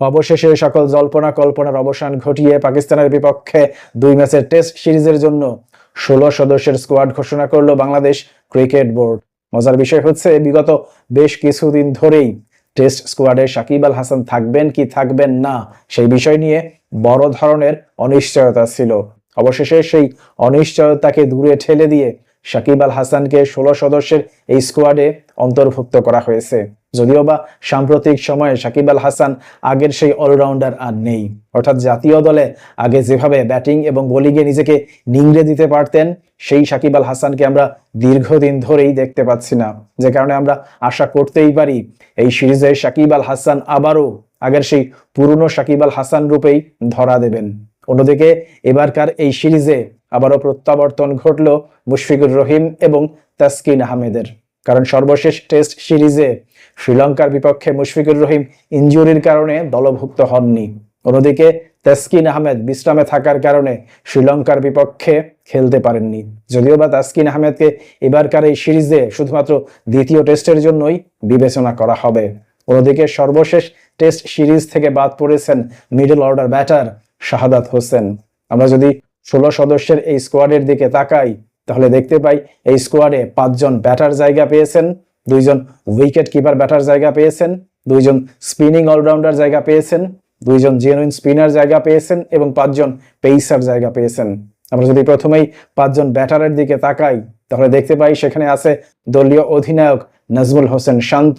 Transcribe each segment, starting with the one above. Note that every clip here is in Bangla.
অবশেষে সকল জল্পনা কল্পনার অবসান ঘটিয়ে পাকিস্তানের বিপক্ষে দুই ম্যাচের টেস্ট সিরিজের জন্য ষোলো সদস্যের স্কোয়াড ঘোষণা করল বাংলাদেশ ক্রিকেট বোর্ড। মজার বিষয় হচ্ছে, বিগত বেশ কিছুদিন ধরেই টেস্ট স্কোয়াডে সাকিব আল হাসান থাকবেন কি থাকবেন না, সেই বিষয় নিয়ে বড় ধরনের অনিশ্চয়তা ছিল। অবশেষে সেই অনিশ্চয়তাকে দূরে ঠেলে দিয়ে সাকিব আল হাসানকে ষোলো সদস্যের এই স্কোয়াডে অন্তর্ভুক্ত করা হয়েছে। যদিও বা সাম্প্রতিক সময়ে সাকিব আল হাসান আগের সেই অলরাউন্ডার আর নেই। অর্থাৎ জাতীয় দলে আগে যেভাবে ব্যাটিং এবং বোলিংয়ে নিজেকে নিংড়ে দিতে পারতেন, সেই সাকিব আল হাসানকে আমরা দীর্ঘদিন ধরেই দেখতে পাচ্ছি না। যে কারণে আমরা আশা করতেই পারি, এই সিরিজে সাকিব আল হাসান আবারও আগের সেই পুরনো সাকিব আল হাসান রূপেই ধরা দেবেন। অন্যদিকে এবারকার এই সিরিজে আবারও প্রত্যাবর্তন ঘটল মুশফিকুর রহিম এবং তাসকিন আহমেদের। কারণ সর্বশেষ টেস্ট সিরিজে শ্রীলঙ্কার বিপক্ষে মুশফিকুর রহিম ইনজুরির কারণে দলভুক্ত হননি। অন্যদিকে তাসকিন আহমেদ বিশ্রামে থাকার কারণে শ্রীলঙ্কার বিপক্ষে খেলতে পারেননি। যদিও বা তাসকিন আহমেদকে এবারকার এই সিরিজে শুধুমাত্র দ্বিতীয় টেস্টের জন্যই বিবেচনা করা হবে। অন্যদিকে সর্বশেষ টেস্ট সিরিজ থেকে বাদ পড়েছেন middle order batter Shahadat Hossain. আমরা যদি ষোলো সদস্যের এই স্কোয়াডের দিকে তাকাই, তাহলে দেখতে পাই এই স্কোয়াডে পাঁচজন ব্যাটার জায়গা পেয়েছেন, দুইজন উইকেট কিপার ব্যাটার জায়গা পেয়েছেন, দুইজন স্পিনিং অলরাউন্ডার জায়গা পেয়েছেন, দুইজন জেনুইন স্পিনার জায়গা পেয়েছেন এবং পাঁচজন পেইসার জায়গা পেয়েছেন। আমরা যদি প্রথমেই পাঁচজন ব্যাটারের দিকে তাকাই, তাহলে দেখতে পাই সেখানে আছে দলীয় অধিনায়ক নাজমুল হোসেন শান্ত,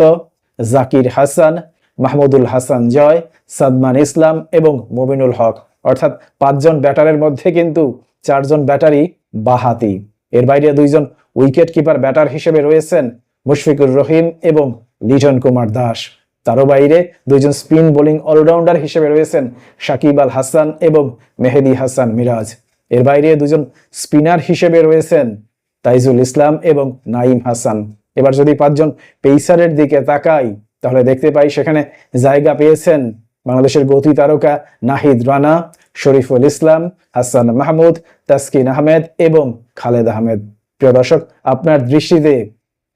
জাকির হাসান, মাহমুদুল হাসান জয়, সাদমান ইসলাম এবং মুবিনুল হক। অর্থাৎ পাঁচজন ব্যাটারের মধ্যে কিন্তু চারজন ব্যাটারই বাহাতি। এর বাইরে দুইজন উইকেট কিপার ব্যাটার হিসেবে রয়েছেন মুশফিকুর রহিম এবং লিটন কুমার দাস। তারও বাইরে দুইজন স্পিন বোলিং অলরাউন্ডার হিসেবে রয়েছেন সাকিব আল হাসান এবং মেহেদি হাসান মিরাজ। এর বাইরে দুজন স্পিনার হিসেবে রয়েছেন তাইজুল ইসলাম এবং নাইম হাসান। এবার যদি পাঁচজন পেইসারের দিকে তাকাই, তাহলে দেখতে পাই সেখানে জায়গা পেয়েছেন বাংলাদেশের গতি তারকা নাহিদ রানা, শরীফুল ইসলাম, হাসান মাহমুদ, তাসকিন আহমেদ এবং খালেদ আহমেদ। প্রিয় দর্শক, আপনার দৃষ্টিতে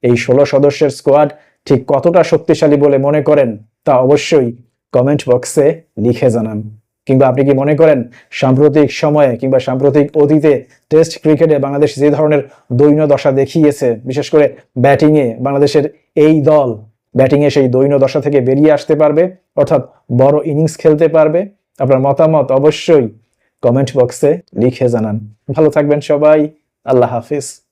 এই ষোলো সদস্যের স্কোয়াড ঠিক কতটা শক্তিশালী বলে মনে করেন তা অবশ্যই কমেন্ট বক্সে লিখে জানান। কিংবা আপনি কি মনে করেন সাম্প্রতিক সময়ে কিংবা সাম্প্রতিক অতীতে টেস্ট ক্রিকেটে বাংলাদেশ যে ধরনের দৈন্য দশা দেখিয়েছে, বিশেষ করে ব্যাটিংয়ে বাংলাদেশের এই দল ব্যাটিংয়ে সেই দৈন্য দশা থেকে বেরিয়ে আসতে পারবে, অর্থাৎ বড় ইনিংস খেলতে পারবে। আপনার মতামত অবশ্যই কমেন্ট বক্সে লিখে জানান। ভালো থাকবেন সবাই, আল্লাহ হাফিজ।